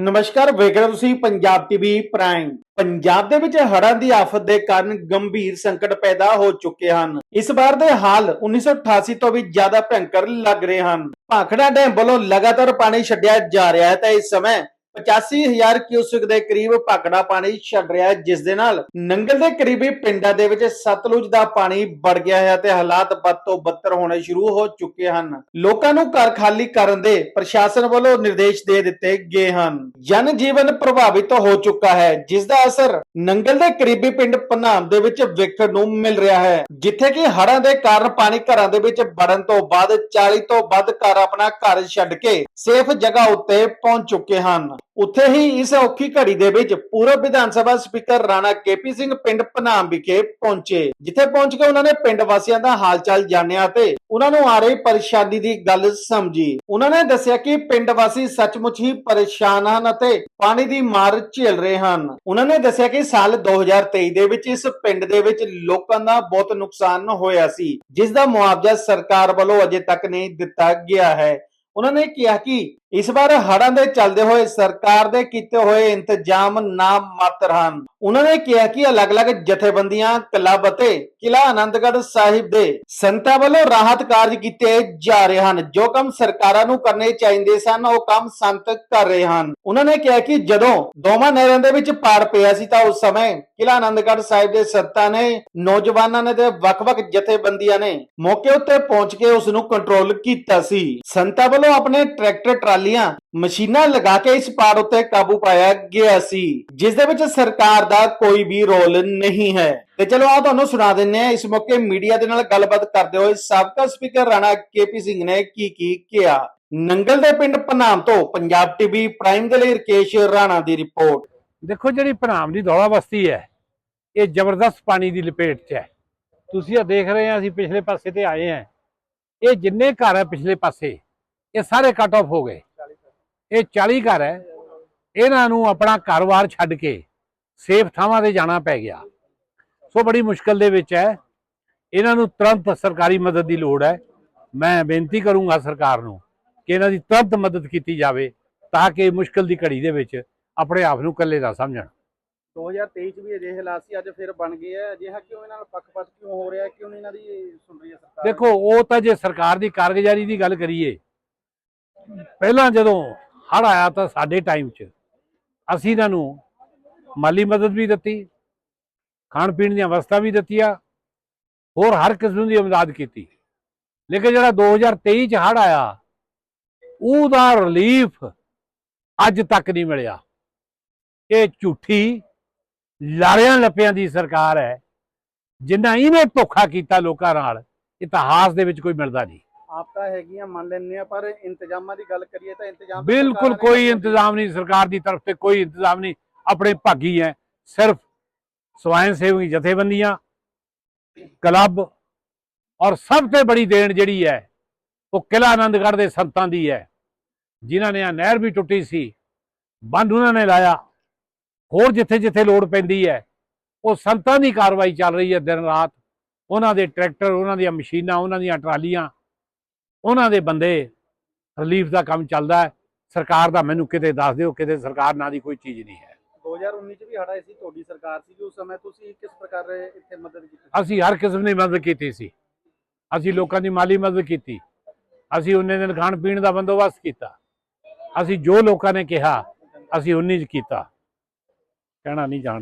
ਨਮਸਕਾਰ, ਵੇਖ ਰਹੇ ਹੋ ਤੁਸੀਂ ਪੰਜਾਬ ਟੀਵੀ ਪ੍ਰਾਈਮ ਪੰਜਾਬ ਦੇ ਵਿੱਚ ਹੜ੍ਹਾਂ ਦੀ ਆਫਤ ਦੇ ਕਾਰਨ ਗੰਭੀਰ ਸੰਕਟ ਪੈਦਾ ਹੋ ਚੁੱਕੇ ਹਨ। ਇਸ ਵਾਰ ਦੇ ਹਾਲ 1988 ਤੋਂ ਵੀ ਜ਼ਿਆਦਾ ਭਿਅੰਕਰ ਲੱਗ ਰਹੇ ਹਨ। ਭਾਖੜਾ ਡੈਮ ਵੱਲੋਂ ਲਗਾਤਾਰ ਪਾਣੀ ਛੱਡਿਆ ਜਾ ਰਿਹਾ ਹੈ, ਤਾਂ ਇਸ ਸਮੇਂ 85000 ਕਿਊਸਕ ਦੇ ਕਰੀਬ ਭਾਗੜਾ ਪਾਣੀ ਛੱਡ ਰਿਹਾ ਹੈ, ਜਿਸ ਦੇ ਨਾਲ ਨੰਗਲ ਦੇ ਕਰੀਬੀ ਪਿੰਡਾਂ ਦੇ ਵਿੱਚ ਸਤਲੁਜ ਦਾ ਪਾਣੀ ਵੜ ਗਿਆ ਹੈ ਤੇ ਹਾਲਾਤ ਬਦ ਤੋਂ ਬੱਤਰ ਹੋਣੇ ਸ਼ੁਰੂ ਹੋ ਚੁੱਕੇ ਹਨ। ਲੋਕਾਂ ਨੂੰ ਘਰ ਖਾਲੀ ਕਰਨ ਦੇ ਪ੍ਰਸ਼ਾਸਨ ਵੱਲੋਂ ਨਿਰਦੇਸ਼ ਦੇ ਦਿੱਤੇ ਗਏ ਹਨ। ਜਨ ਜੀਵਨ ਪ੍ਰਭਾਵਿਤ ਹੋ ਚੁੱਕਾ ਹੈ, ਜਿਸ ਦਾ ਅਸਰ ਨੰਗਲ ਦੇ ਕਰੀਬੀ ਪਿੰਡ ਪਨਾਮ ਦੇ ਵਿੱਚ ਵੇਖਣ ਨੂੰ ਮਿਲ ਰਿਹਾ ਹੈ, ਜਿੱਥੇ ਕਿ ਹੜ੍ਹਾਂ ਦੇ ਕਾਰਨ ਪਾਣੀ ਘਰਾਂ ਦੇ ਵਿੱਚ ਵੜਨ ਤੋਂ ਬਾਅਦ 40 ਤੋਂ ਵੱਧ ਘਰ ਆਪਣਾ ਘਰ ਛੱਡ ਕੇ ਸੇਫ ਜਗ੍ਹਾ ਉੱਤੇ ਪਹੁੰਚ ਚੁੱਕੇ ਹਨ। ਉੱਥੇ ਹੀ ਇਸ ਔਖੀ ਘੜੀ ਦੇ ਵਿੱਚ ਪੂਰਬ ਵਿਧਾਨ ਸਭਾ ਸਪੀਕਰ ਰਾਣਾ ਕੇਪੀ ਸਿੰਘ ਪਿੰਡ ਪਨਾਮ ਵਿਖੇ ਪਹੁੰਚੇ, ਜਿੱਥੇ ਪਹੁੰਚ ਕੇ ਉਹਨਾਂ ਨੇ ਪਿੰਡ ਵਾਸੀਆਂ ਦਾ ਹਾਲ ਜਾਣਿਆ ਤੇ ਉਹਨਾਂ ਨੂੰ ਆ ਰਹੀ ਪਰੇਸ਼ਾਨੀ ਦੀ ਗੱਲ ਸਮਝੀ। ਉਹਨਾਂ ਨੇ ਦੱਸਿਆ ਕਿ ਪਿੰਡ ਵਾਸੀ ਸੱਚਮੁੱਚ ਹੀ ਪਰੇਸ਼ਾਨ ਹਨ ਅਤੇ ਪਾਣੀ ਦੀ ਮਾਰ ਝੇਲ ਰਹੇ ਹਨ। ਉਹਨਾਂ ਨੇ ਦੱਸਿਆ ਕਿ ਸਾਲ 2023 ਦੇ ਵਿੱਚ ਇਸ ਪਿੰਡ ਦੇ ਵਿੱਚ ਲੋਕਾਂ ਦਾ ਬਹੁਤ ਨੁਕਸਾਨ ਹੋਇਆ ਸੀ, ਜਿਸ ਦਾ ਮੁਆਵਜ਼ਾ ਸਰਕਾਰ ਵੱਲੋਂ ਅਜੇ ਤੱਕ ਨਹੀਂ ਦਿੱਤਾ ਗਿਆ ਹੈ। ਉਹਨਾਂ ਨੇ ਕਿਹਾ ਕਿ ਇਸ ਵਾਰ ਹੜ੍ਹਾਂ ਦੇ ਚੱਲਦੇ ਹੋਏ ਸਰਕਾਰ ਦੇ ਕੀਤੇ ਹੋਏ ਇੰਤਜ਼ਾਮ ਨਾ ਮਾਤਰ ਹਨ। ਉਹਨਾਂ ਨੇ ਕਿਹਾ ਕਿ ਅਲੱਗ-ਅਲੱਗ ਜਥੇਬੰਦੀਆਂ, ਕਲੱਬ ਅਤੇ ਕਿਲਾ ਆਨੰਦਗੜ੍ਹ ਸਾਹਿਬ ਦੇ ਸੰਤਾਂ ਵੱਲੋਂ ਰਾਹਤ ਕਾਰਜ ਕੀਤੇ ਜਾ ਰਹੇ ਹਨ। ਜੋ ਕੰਮ ਸਰਕਾਰਾਂ ਨੂੰ ਕਰਨੇ ਚਾਹੀਦੇ ਸਨ, ਉਹ ਕੰਮ ਸੰਤ ਕਰ ਰਹੇ ਹਨ। ਉਹਨਾਂ ਨੇ ਕਿਹਾ ਕਿ ਜਦੋਂ ਦੋਵਾਂ ਨਹਿਰਾਂ ਦੇ ਵਿੱਚ ਪਾੜ ਪਿਆ ਸੀ ਤਾਂ ਉਸ ਸਮੇਂ ਕਿਲਾ ਆਨੰਦਗੜ੍ਹ ਸਾਹਿਬ ਦੇ ਸੰਤਾਂ ਨੇ, ਨੌਜਵਾਨਾਂ ਨੇ ਤੇ ਵੱਖ-ਵੱਖ ਜਥੇਬੰਦੀਆਂ ਨੇ ਮੌਕੇ ਉੱਤੇ ਪਹੁੰਚ ਕੇ ਉਸ ਨੂੰ ਕੰਟਰੋਲ ਕੀਤਾ ਸੀ। ਸੰਤਾਂ ਵੱਲੋਂ ਆਪਣੇ ਟਰੈਕਟਰ ਟਰਾਲੀਆਂ ਮਸ਼ੀਨਾਂ ਲਗਾ ਕੇ ਇਸ ਪਾੜ ਉੱਤੇ ਕਾਬੂ ਪਾਇਆ ਗਿਆ ਸੀ, ਜਿਸ ਦੇ ਵਿੱਚ ਸਰਕਾਰ ਦਾ ਕੋਈ ਵੀ ਰੋਲ ਨਹੀਂ ਹੈ। ਤੇ ਚਲੋ ਆ ਤੁਹਾਨੂੰ ਸੁਣਾ ਦਿੰਨੇ ਆ ਇਸ ਮੌਕੇ ਮੀਡੀਆ ਦੇ ਨਾਲ ਗੱਲਬਾਤ ਕਰਦੇ ਹੋਏ ਸਾਬਕਾ ਸਪੀਕਰ ਰਾਣਾ ਕੇਪੀ ਸਿੰਘ ਨੇ ਕੀ ਕੀ ਕਿਹਾ। ਨੰਗਲ ਦੇ ਪਿੰਡ ਪਨਾਮ ਤੋਂ ਪੰਜਾਬ ਟੀਵੀ ਪ੍ਰਾਈਮ ਦੇ ਲਈ ਰਕੇਸ਼ ਰਾਣਾ ਦੀ ਰਿਪੋਰਟ। ਦੇਖੋ ਜਿਹੜੀ ਭਨਾਮ ਦੀ ਦੌਲਾ ਬਸਤੀ ਹੈ, ਇਹ ਜ਼ਬਰਦਸਤ ਪਾਣੀ ਦੀ ਲਪੇਟ 'ਚ ਹੈ। ਤੁਸੀਂ ਇਹ ਦੇਖ ਰਹੇ ਆ ਅਸੀਂ ਪਿਛਲੇ ਪਾਸੇ ਤੇ ਆਏ ਆ ਇਹ ਜਿੰਨੇ ਘਰ ਹੈ ਪਿਛਲੇ ਪਾਸੇ, ਇਹ ਸਾਰੇ ਕੱਟ ਆਫ ਹੋ ਗਏ। ਇਹ 40 ਘਰ ਹੈ। ਇਹਨਾਂ ਨੂੰ ਆਪਣਾ ਘਰ-ਬਾਰ ਛੱਡ ਕੇ ਸੇਫ ਥਾਵਾਂ ਤੇ ਜਾਣਾ ਪੈ ਗਿਆ। ਸੋ ਬੜੀ ਮੁਸ਼ਕਲ ਦੇ ਵਿੱਚ ਹੈ। ਇਹਨਾਂ ਨੂੰ ਤੁਰੰਤ ਸਰਕਾਰੀ ਮਦਦ ਦੀ ਲੋੜ ਹੈ। ਮੈਂ ਬੇਨਤੀ ਕਰੂੰਗਾ ਸਰਕਾਰ ਨੂੰ ਕਿ ਇਹਨਾਂ ਦੀ ਤੁਰੰਤ ਮਦਦ ਕੀਤੀ ਜਾਵੇ ਤਾਂ ਕਿ ਮੁਸ਼ਕਲ ਦੀ ਘੜੀ ਦੇ ਵਿੱਚ ਆਪਣੇ ਆਪ ਨੂੰ ਇਕੱਲੇ ਨਾ ਸਮਝਣ। 2023 ਚ ਵੀ ਅਜਿਹੇ ਹਾਲਾਤ ਸੀ ਅੱਜ ਫਿਰ ਬਣ ਗਏ ਆ ਅਜਿਹਾ ਕਿਉਂ ਇਹਨਾਂ ਨਾਲ ਪੱਖਪਾਤ ਕਿਉਂ ਹੋ ਰਿਹਾ ਕਿਉਂ ਇਹਨਾਂ ਦੀ ਸੁਣ ਰਹੀ ਹੈ ਸਰਕਾਰ? ਦੇਖੋ ਉਹ ਤਾਂ ਜੇ ਸਰਕਾਰ ਦੀ ਕਾਰਗੁਜ਼ਾਰੀ ਦੀ ਗੱਲ ਕਰੀਏ ਪਹਿਲਾਂ ਜਦੋਂ ਹੜ ਆਇਆ ਤਾਂ ਸਾਡੇ ਟਾਈਮ 'ਚ। ਅਸੀਂ ਇਹਨਾਂ ਨੂੰ ਮਾਲੀ ਮਦਦ ਵੀ ਦਿੱਤੀ, ਖਾਣ ਪੀਣ ਦੀਆਂ ਵਸਤਾਂ ਵੀ ਦਿੱਤੀਆਂ, ਹੋਰ ਹਰ ਕਿਸਮ ਦੀ ਇਮਦਾਦ ਕੀਤੀ। ਲੇਕਿਨ ਜਿਹੜਾ 2023 ਚ ਹੜ ਆਇਆ, ਉਹਦਾ ਰਿਲੀਫ ਅੱਜ ਤੱਕ ਨਹੀਂ ਮਿਲਿਆ। ਇਹ ਝੂਠੀ ਲਾਰਿਆਂ ਲੱਪਿਆਂ ਦੀ ਸਰਕਾਰ ਹੈ, ਜਿੰਨਾ ਇਹਨੇ ਧੋਖਾ ਕੀਤਾ ਲੋਕਾਂ ਨਾਲ ਇਤਿਹਾਸ ਦੇ ਵਿੱਚ ਕੋਈ ਮਿਲਦਾ ਨਹੀਂ। ਆਪ ਤਾਂ ਹੈਗੀਆਂ ਮੰਨ ਲੈਂਦੇ ਆ ਪਰ ਇੰਤਜ਼ਾਮਾਂ ਦੀ ਗੱਲ ਕਰੀਏ ਤਾਂ ਇੰਤਜ਼ਾਮ ਬਿਲਕੁਲ ਕੋਈ। ਇੰਤਜ਼ਾਮ ਨਹੀਂ ਸਰਕਾਰ ਦੀ ਤਰਫ ਤੇ ਕੋਈ ਇੰਤਜ਼ਾਮ ਨਹੀਂ ਆਪਣੇ ਭਾਗੀ ਹੈ ਸਿਰਫ ਸਵੈਂ ਸੇਵੀ ਜਥੇਬੰਦੀਆਂ ਕਲੱਬ ਔਰ ਸਭ ਤੋਂ ਬੜੀ ਦੇਣ ਜਿਹੜੀ ਹੈ ਉਹ ਕਿਲਾ ਆਨੰਦਗੜ੍ਹ ਦੇ ਸੰਤਾਂ ਦੀ ਹੈ ਜਿਨ੍ਹਾਂ ਨੇ ਆ ਨਹਿਰ ਵੀ ਟੁੱਟੀ ਸੀ ਬੰਦ ਉਹਨਾਂ ਨੇ ਲਾਇਆ ਹੋਰ ਜਿੱਥੇ ਜਿੱਥੇ ਲੋੜ ਪੈਂਦੀ ਹੈ ਉਹ ਸੰਤਾਂ ਦੀ ਕਾਰਵਾਈ ਚੱਲ ਰਹੀ ਹੈ ਦਿਨ ਰਾਤ ਉਹਨਾਂ ਦੇ ਟਰੈਕਟਰ ਉਹਨਾਂ ਦੀਆਂ ਮਸ਼ੀਨਾਂ ਉਹਨਾਂ ਦੀਆਂ ਟਰਾਲੀਆਂ ਉਹਨਾਂ ਦੇ ਬੰਦੇ ਰਿਲੀਫ ਦਾ ਕੰਮ ਚੱਲਦਾ ਹੈ। ਸਰਕਾਰ ਦਾ ਮੈਨੂੰ ਕਿਤੇ ਦੱਸ ਦਿਓ ਕਿਤੇ ਸਰਕਾਰ ਨਾਂ ਦੀ ਕੋਈ ਚੀਜ਼ ਨਹੀਂ ਹੈ। 2019 ਚ ਵੀ ਹੜ ਸੀ ਤੁਹਾਡੀ ਸਰਕਾਰ ਸੀ ਉਸ ਸਮੇਂ ਤੁਸੀਂ ਕਿਸ ਪ੍ਰਕਾਰ ਇੱਥੇ ਮਦਦ ਕੀਤੀ? ਅਸੀਂ ਹਰ ਕਿਸਮ ਦੀ ਮਦਦ ਕੀਤੀ ਸੀ। ਅਸੀਂ ਲੋਕਾਂ ਦੀ ਮਾਲੀ ਮਦਦ ਕੀਤੀ। ਅਸੀਂ ਉਹਨੇ ਦਿਨ ਖਾਣ ਪੀਣ ਦਾ ਬੰਦੋਬਸਤ ਕੀਤਾ। ਅਸੀਂ ਜੋ ਲੋਕਾਂ ਨੇ ਕਿਹਾ ਅਸੀਂ ਉਨੀ ਚ ਕੀਤਾ। ਕਹਿਣਾ ਨਹੀਂ ਜਾਣ